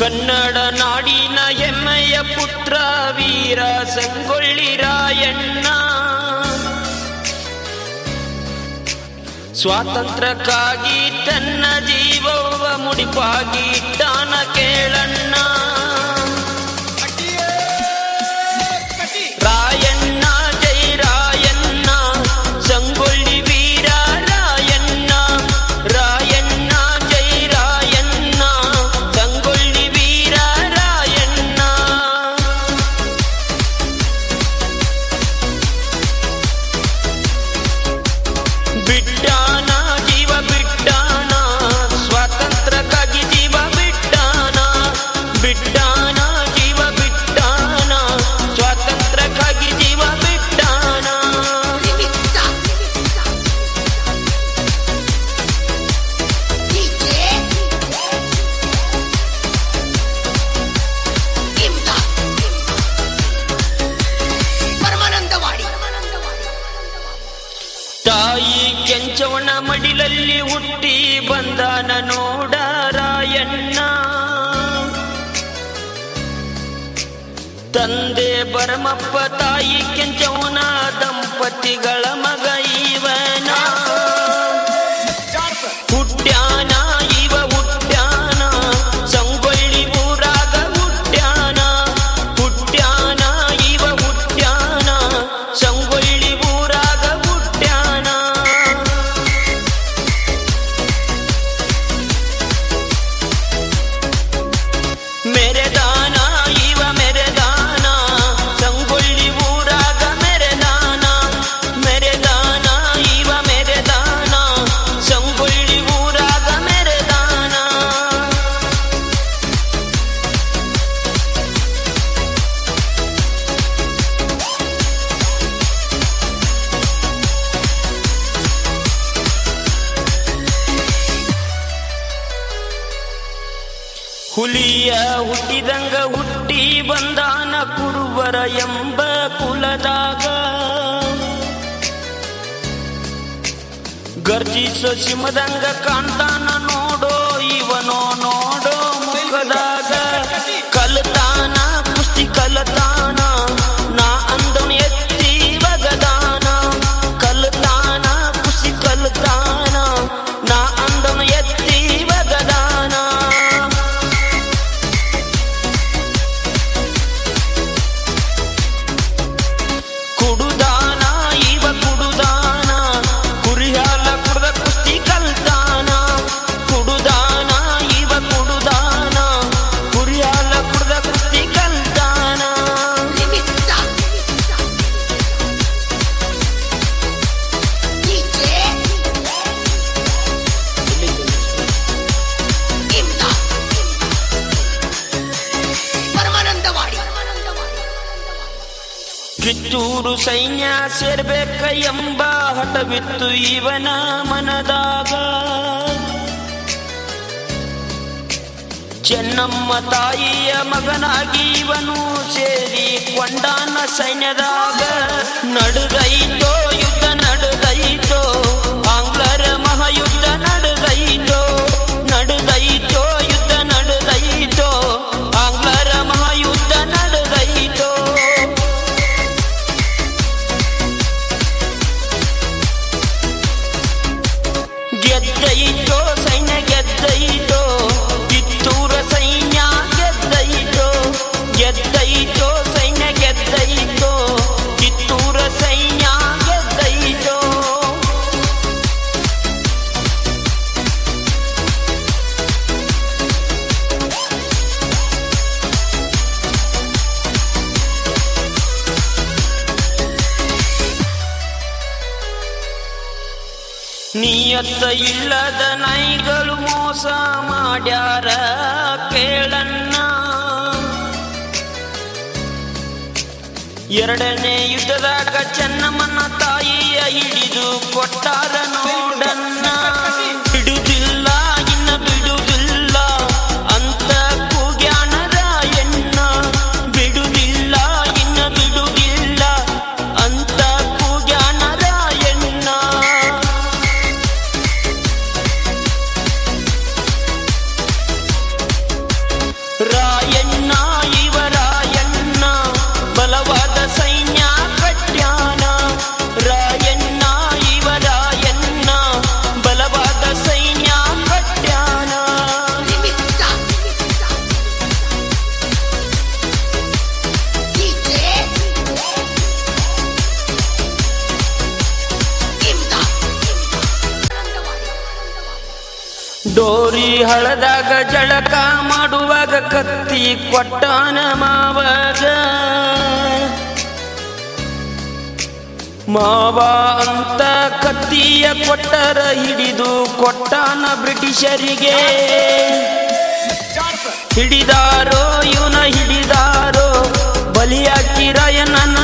ಕನ್ನಡ ನಾಡಿನ ಹೆಮ್ಮೆಯ ಪುತ್ರ ವೀರ ಸಂಗೊಳ್ಳಿ ರಾಯಣ್ಣ ಸ್ವಾತಂತ್ರ್ಯಕ್ಕಾಗಿ ತನ್ನ ಜೀವವ ಮುಡಿಪಾಗಿ ಇಟ್ಟಾನ ಕೇಳಣ್ಣ ಕೆಂಚವನ ಮಡಿಲಲ್ಲಿ ಹುಟ್ಟಿ ಬಂದಾನ ನೋಡ ರಾಯಣ್ಣ. ತಂದೆ ಬರಮಪ್ಪ ತಾಯಿ ಕೆಂಚವನ ದಂಪತಿಗಳ ಮಗ ಇವನ ಹುಟ್ಟ್ಯಾನ ಹುಲಿಯ ಹುಟ್ಟಿದಂಗ ಹುಟ್ಟಿ ಬಂದಾನ ಕುರುಬರ ಎಂಬ ಕುಲದಾಗ ಗರ್ಜಿಸೋ ಸಿಂಹದಂಗ ಕಾಣ್ತಾನ ನೋಡೋ ಇವನೋ ಕಿತ್ತೂರು ಸೈನ್ಯ ಸೇರ್ಬೇಕ ಎಂಬ ಹಠವಿತ್ತು ಇವನ ಮನದಾಗ. ಚೆನ್ನಮ್ಮ ತಾಯಿಯ ಮಗನಾಗಿ ಇವನು ಸೇರಿ ಕೊಂಡಾನ ಸೈನ್ಯದಾಗ. ನಡೆದೈತೋ 一个音 ನಿಯತ್ತ ಇಲ್ಲದ ನಾಯಿಗಳು ಮೋಸ ಮಾಡ್ಯಾರ ಕೇಳನ್ನ ಎರಡನೇ ಯುದ್ಧದಾಗ ಚೆನ್ನಮ್ಮನ ತಾಯಿಯ ಹಿಡಿದು ಕೊಟ್ಟಾರ ನೋಡಣ್ಣ. ಡೋರಿ ಹಳದಾಗ ಜಳಕ ಮಾಡುವಾಗ ಕತ್ತಿ ಕೊಟ್ಟಾನ ಮಾವಾಗ. ಮಾವ ಅಂತ ಕತ್ತಿಯ ಕೊಟ್ಟರ ಹಿಡಿದು ಕೊಟ್ಟಾನ ಬ್ರಿಟಿಷರಿಗೆ. ಹಿಡಿದಾರೋ, ಇವನ ಹಿಡಿದಾರೋ ಬಲಿಯಾಕಿರಾಯನನ್ನ ಹಿಡಿದಾರೋ